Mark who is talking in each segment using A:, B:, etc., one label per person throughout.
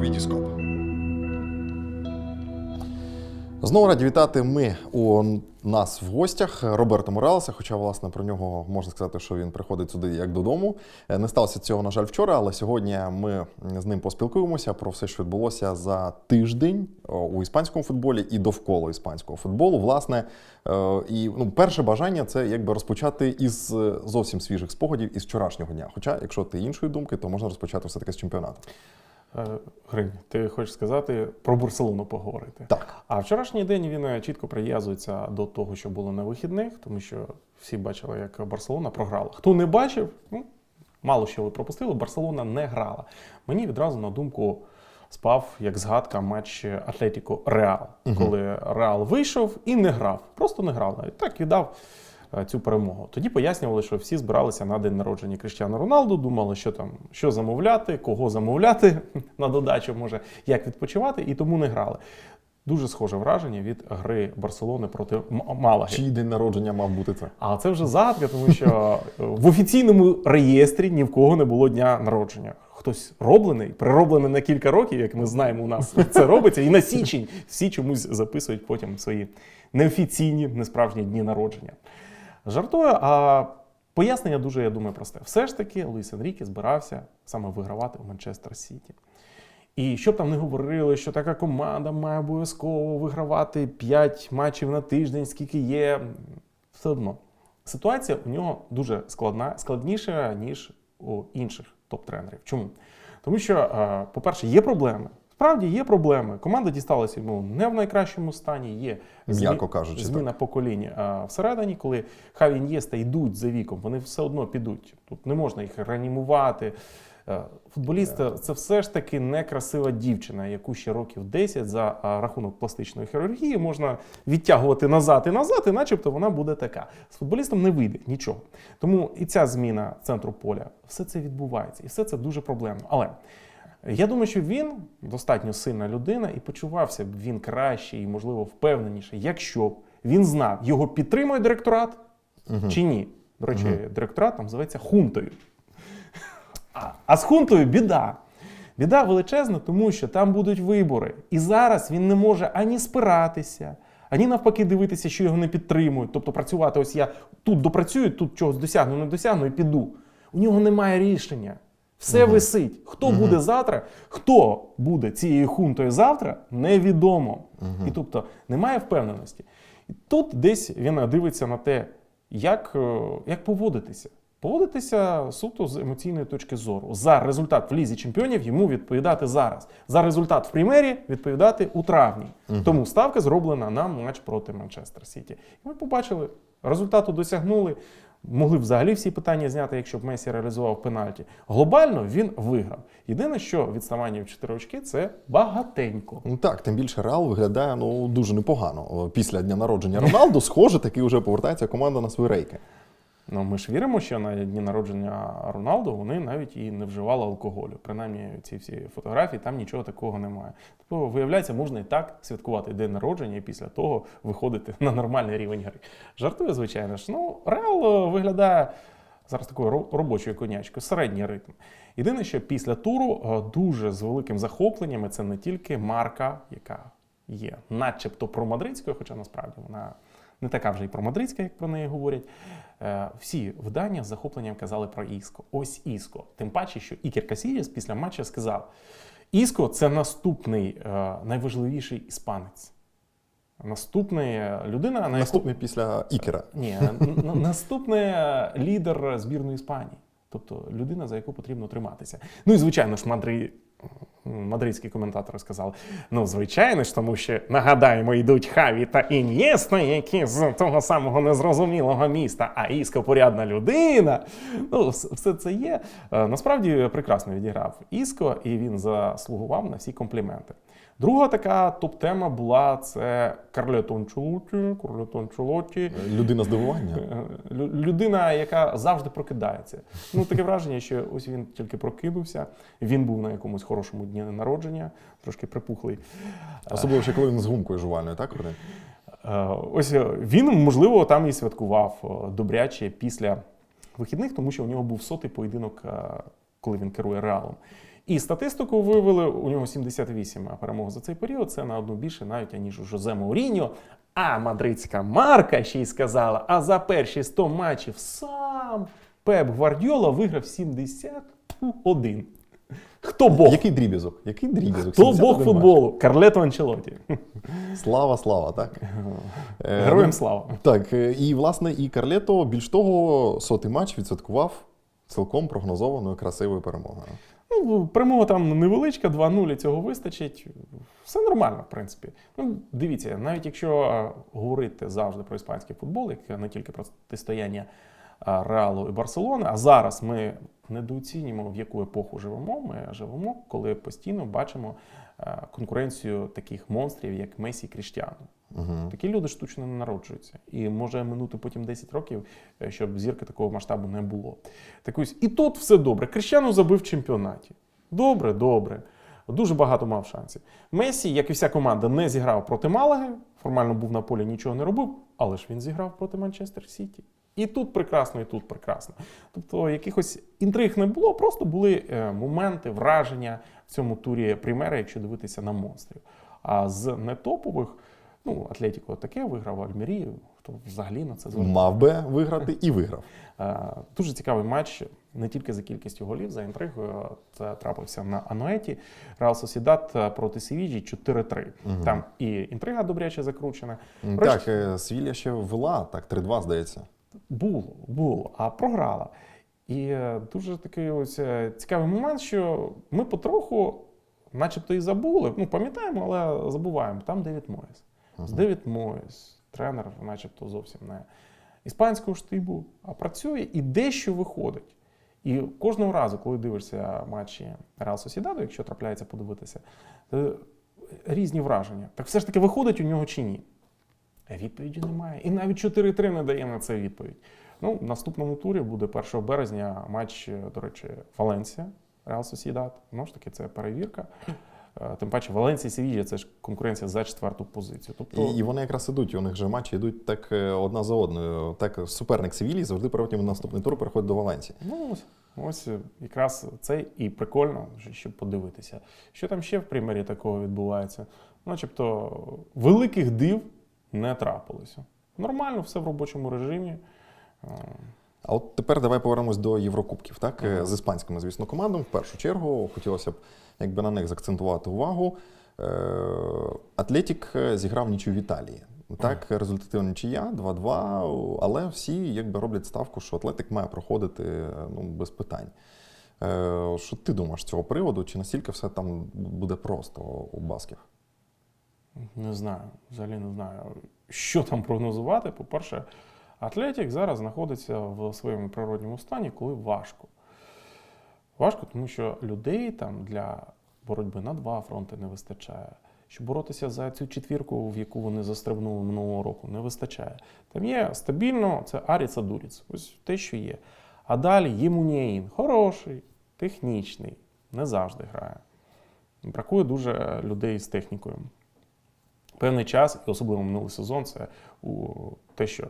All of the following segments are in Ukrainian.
A: Вітіскоп. Знову раді вітати ми у нас в гостях Роберта Моралеса. Хоча, власне, про нього можна сказати, що він приходить сюди як додому. Е, Не сталося цього, на жаль, вчора, але сьогодні ми з ним поспілкуємося про все, що відбулося за тиждень у іспанському футболі і довкола іспанського футболу. Власне, е, і ну, перше бажання це якби розпочати із е, зовсім свіжих спогадів із вчорашнього дня. Хоча, якщо ти іншої думки, то можна розпочати все таки з чемпіонату.
B: Е, Гринь, ти хочеш сказати про Барселону поговорити?
A: Так.
B: А вчорашній день він е, чітко прив'язується до того, що було на вихідних, тому що всі бачили, як Барселона програла. Хто не бачив, ну мало що ви пропустили, Барселона не грала. Мені відразу на думку спав як згадка матч Атлетіко Реал, коли Реал вийшов і не грав. Просто не грав навіть так і дав е, цю перемогу. Тоді пояснювали, що всі збиралися на день народження Кріштіану Роналду, думали, що там що замовляти, кого замовляти на додачу, може як відпочивати, і тому не грали. Дуже схоже враження від гри Барселони проти Малаги.
A: Чий день народження мав бути це?
B: А це вже загадка, тому що е, в офіційному реєстрі ні в кого не було дня народження. Хтось роблений, прироблений на кілька років, як ми знаємо, у нас це робиться, і на січень всі чомусь записують потім свої неофіційні, несправжні дні народження. Жартую, а пояснення дуже, я думаю, просте. Все ж таки, Луїс Енріке збирався саме вигравати у Манчестер Сіті. І що б там не говорили, що така команда має обов'язково вигравати 5 матчів на тиждень, скільки є, все одно. Ситуація у нього дуже складна, складніша, ніж у інших топ-тренерів. Чому? Тому що, е, по-перше, є проблеми. Справді є проблеми. Команда дісталася йому не в найкращому стані. Є
A: М'яко кажучи,
B: зміна покоління. А всередині, коли Хаві Ін'єста йдуть за віком, вони все одно підуть. Тут не можна їх реанімувати. Е, Футболіст це все ж таки некрасива дівчина, яку ще років 10 за рахунок пластичної хірургії можна відтягувати назад і назад, і начебто вона буде така. З футболістом не вийде нічого. Тому і ця зміна центру поля, все це відбувається, і все це дуже проблемно. Але я думаю, що він достатньо сильна людина і почувався б він краще і, можливо, впевненіше, якщо б він знав, його підтримує директорат чи ні. До речі, директорат там називається хунтою. А, а з хунтою біда. Біда величезна, тому що там будуть вибори. І зараз він не може ані спиратися, ані навпаки дивитися, що його не підтримують. Тобто працювати, ось я тут допрацюю, тут чогось досягну, не досягну і піду. У нього немає рішення. Все висить. Хто буде завтра, хто буде цією хунтою завтра, невідомо. І тобто немає впевненості. І тут десь він дивиться на те, як, е, як поводитися. Поводитися суто з емоційної точки зору. За результат в лізі чемпіонів йому відповідати зараз. За результат в прем'єрі відповідати у травні. Тому ставка зроблена на матч проти Манчестер Сіті. І ми побачили, результату досягнули. Могли б взагалі всі питання зняти, якщо б Месі реалізував пенальті. Глобально він виграв. Єдине, що відставання в 4 очки це багатенько.
A: Ну так, тим більше Реал виглядає ну дуже непогано. Після дня народження Роналду, схоже, таки вже повертається команда на свої рейки.
B: Ну, ми ж віримо, що на дні народження Роналду вони навіть і не вживали алкоголю. Принаймні, ці всі фотографії там нічого такого немає. Тобто, виявляється, можна і так святкувати день народження і після того виходити на нормальний рівень гри. Жартую, звичайно ж. Ну, Реал е, виглядає зараз такою робочою конячкою, середній ритм. Єдине, що після туру е, дуже з великим захопленням це не тільки марка, яка є, начебто промадридською, хоча насправді вона не така вже і промадридська, як про неї говорять. Е, Всі видання з захопленням казали про Іско. Ось Іско. Тим паче, що Ікер Касієс після матчу сказав: Іско це наступний е, найважливіший іспанець. Наступний е, людина, на яку
A: після Ікера.
B: ні, наступний лідер збірної Іспанії. Тобто людина, за яку потрібно триматися. Ну і звичайно ж, Мадрид, мадридські коментатори сказали: ну, звичайно ж, тому що нагадаємо, йдуть Хаві та ін'єсна, які з того самого незрозумілого міста, а Іско порядна людина. Ну, все це є. Е, Насправді прекрасно відіграв Іско, і він заслугував на всі компліменти. Друга така топ-тема була це Карлетон Чулоті, Карлетон Чулоті.
A: Людина здивування.
B: Е, людина, яка завжди прокидається. Ну таке враження, що ось він тільки прокинувся. Він був на якомусь хорошому дні народження, трошки припухлий.
A: Особливо ще коли він з гумкою жувальною, так
B: Е, Ось е, він, можливо, там і святкував е, добряче після вихідних, тому що у нього був сотий поєдинок, е, коли він керує реалом. І статистику вивели, у нього 78 перемог за цей період. Це на одну більше навіть аніж у Жозе Мауріньо. А мадридська марка ще й сказала: а за перші 100 матчів сам Пеп Гвардіола виграв 71. Хто Бог?
A: Який дріб'язок? Який дріб'язок?
B: Хто
A: 71
B: Бог футболу? Карлето Анчелоті.
A: Слава, слава, так? Е,
B: Героям
A: ну,
B: слава.
A: Так, е, і власне, і Карлето, більш того, сотий матч відсвяткував цілком прогнозованою красивою перемогою.
B: Ну, перемога там невеличка, 2-0, цього вистачить. Все нормально, в принципі. Ну, дивіться, навіть якщо говорити завжди про іспанський футбол, як не тільки про протистояння Реалу і Барселони, а зараз ми недооцінюємо, в яку епоху живемо. Ми живемо, коли постійно бачимо е, конкуренцію таких монстрів, як Месі і Кріштіану.
A: Угу.
B: Такі люди штучно не народжуються. І може минути потім 10 років, е, щоб зірки такого масштабу не було. Так ось, і тут все добре. Крещану забив в чемпіонаті. Добре, добре. Дуже багато мав шансів. Месі, як і вся команда, не зіграв проти Малаги, формально був на полі, нічого не робив, але ж він зіграв проти Манчестер Сіті. І тут прекрасно, і тут прекрасно. Тобто якихось інтриг не було, просто були е, моменти, враження в цьому турі Прімера, якщо дивитися на монстрів. А з нетопових, ну, Атлетіко таке виграв Альмерію, хто взагалі на це звертав.
A: Мав би виграти і виграв.
B: Е, Дуже цікавий матч не тільки за кількістю голів, за інтригою. Це трапився на Ануеті. Реал Сосідат е, проти Севіджі 4-3.
A: Мгм.
B: Там і інтрига добряче закручена.
A: Так, е, Свілля ще вела, так, 3-2, здається.
B: Було, було, а програла. І е, дуже такий ось е, цікавий момент, що ми потроху, начебто, і забули. Ну, пам'ятаємо, але забуваємо. Там Девід Моєс. З Девід Моєс, тренер, начебто, зовсім не іспанського штибу, а працює і дещо виходить. І кожного разу, коли дивишся матчі Реал Сосідаду, якщо трапляється подивитися, різні враження. Так все ж таки виходить у нього чи ні? Відповіді немає. І навіть 4-3 не дає на це відповідь. Ну, в наступному турі буде 1 березня матч, е, до речі, Валенсія, Реал Сосідат. Знову ж таки, це перевірка. Е, Тим паче, Валенсія і це ж конкуренція за четверту позицію. Тобто,
A: І, і вони якраз ідуть, у них же матчі йдуть так е, одна за одною. Так, суперник Севілії завжди в наступний тур переходить до Валенсії.
B: ну, ось, ось якраз це і прикольно, щоб подивитися. Що там ще в примері такого відбувається? Начебто великих див не трапилося. Нормально, все в робочому режимі. Е,
A: А от тепер давай повернемось до Єврокубків, так? Е,
B: Ага.
A: З іспанськими, звісно, командами. В першу чергу хотілося б якби на них заакцентувати увагу. Е, Атлетік зіграв нічию в Італії. Так, результативна нічия 2-2, але всі якби роблять ставку, що Атлетик має проходити ну, без питань. Що ти думаєш з цього приводу? Чи настільки все там буде просто у басків?
B: Не знаю, взагалі не знаю, що там прогнозувати. По-перше, Атлетік зараз знаходиться в своєму природньому стані, коли важко. Важко, тому що людей там для боротьби на два фронти не вистачає. Щоб боротися за цю четвірку, в яку вони застрибнули минулого року, не вистачає. Там є стабільно, це Аріца Дуріц. Ось те, що є. А далі є. Хороший, технічний, не завжди грає. Бракує дуже людей з технікою певний час, і особливо минулий сезон, це у те, що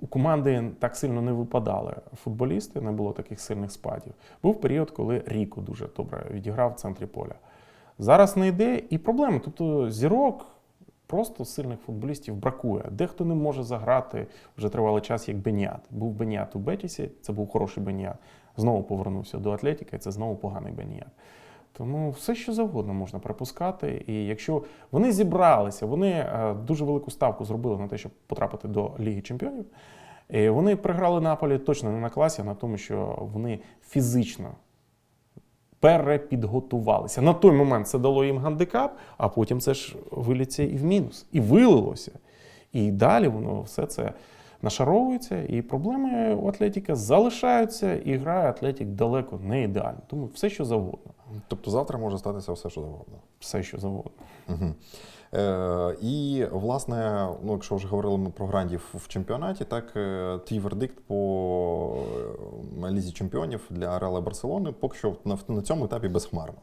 B: у команди так сильно не випадали футболісти, не було таких сильних спадів. Був період, коли Ріко дуже добре відіграв в центрі поля. Зараз не йде і проблеми. Тобто зірок просто сильних футболістів бракує. Дехто не може заграти вже тривалий час, як Беніат. Був Беніат у Бетісі, це був хороший Беніат. Знову повернувся до Атлетіки, це знову поганий Беніат. Тому все, що завгодно можна припускати. І якщо вони зібралися, вони е, дуже велику ставку зробили на те, щоб потрапити до Ліги Чемпіонів. І вони програли Наполі точно не на класі, а на тому, що вони фізично перепідготувалися. На той момент це дало їм гандикап, а потім це ж виліться і в мінус, і вилилося. І далі воно все це нашаровується, і проблеми у Атлетіка залишаються, і грає Атлетік далеко не ідеально. Тому все, що завгодно.
A: Тобто завтра може статися все, що завгодно.
B: Все, що завгодно.
A: Угу. Е, і, власне, ну, якщо вже говорили ми про грандів в чемпіонаті, так е, твій вердикт по е, лізі чемпіонів для Реала Барселони поки що на, на цьому етапі безхмарно.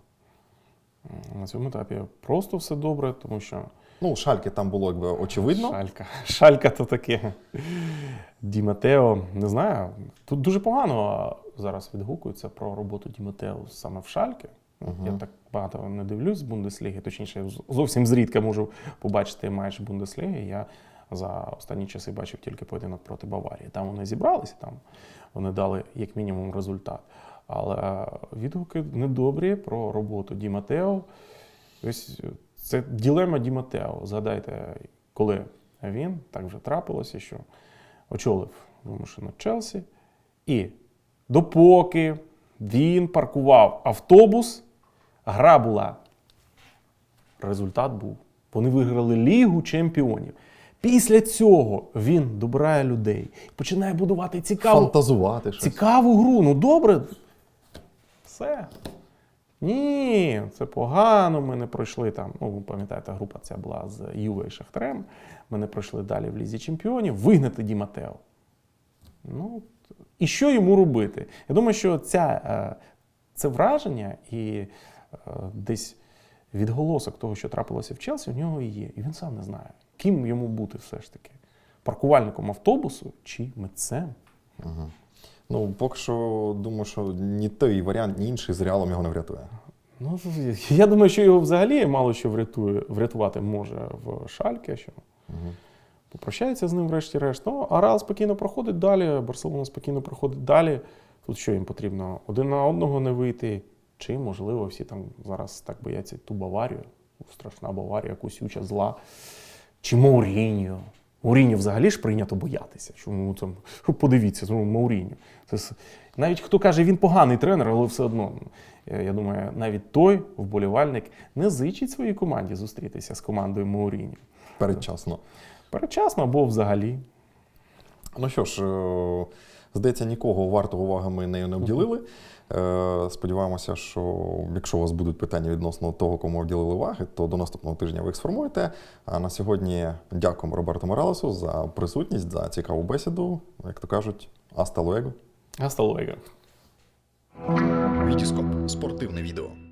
B: На цьому етапі просто все добре, тому що
A: Ну, шальки там було якби очевидно.
B: Шалька. Шалька то таке. Ді Матео, не знаю. Тут дуже погано зараз відгукується про роботу Ді Матео саме в Шальки. Я так багато не дивлюсь з Бундесліги, точніше, зовсім зрідка можу побачити матч Бундесліги. Я за останні часи бачив тільки поєдинок проти Баварії. Там вони зібралися, там вони дали як мінімум результат. Але відгуки недобрі про роботу Ді Матео. Ось це ділема Ді Матео. Згадайте, коли він так вже трапилося, що очолив вимушено Челсі. І допоки він паркував автобус, гра була. Результат був. Вони виграли Лігу чемпіонів. Після цього він добирає людей, починає будувати цікаву,
A: Фантазувати щось.
B: цікаву гру. Ну добре. Все. Ні, це погано. Ми не пройшли там. Ну, ви пам'ятаєте, група ця була з Юве і Шахтарем. Ми не пройшли далі в Лізі Чемпіонів. Вигнати Ді Матео. Ну, і що йому робити? Я думаю, що ця, е, це враження і е, десь відголосок того, що трапилося в Челсі, в нього і є. І він сам не знає, ким йому бути все ж таки. Паркувальником автобусу чи митцем?
A: Ну, поки що думаю, що ні той варіант, ні інший з реалом його не врятує.
B: Ну, я думаю, що його взагалі мало що врятує, врятувати може в Шальке, що попрощається з ним врешті-решт. Ну, а Реал спокійно проходить далі, Барселона спокійно проходить далі. Тут що їм потрібно? Один на одного не вийти. Чи, можливо, всі там зараз так бояться ту Баварію, страшна Баварія, кусюча зла. Чи Мауріньо. Мауріньо взагалі ж прийнято боятися. Чому там подивіться, ну, Мауріню. Це навіть хто каже, він поганий тренер, але все одно. Я я думаю, навіть той вболівальник не зичить своїй команді зустрітися з командою Мауріні.
A: Передчасно.
B: Передчасно або взагалі.
A: Ну що ж, е, здається, нікого вартого уваги ми нею не обділили. Е, Сподіваємося, що якщо у вас будуть питання відносно того, кому обділили уваги, то до наступного тижня ви їх сформуєте. А на сьогодні дякуємо Роберту Моралесу за присутність, за цікаву бесіду. Як то кажуть, аста луего.
B: Аста луего.
C: Вітіскоп спортивне відео.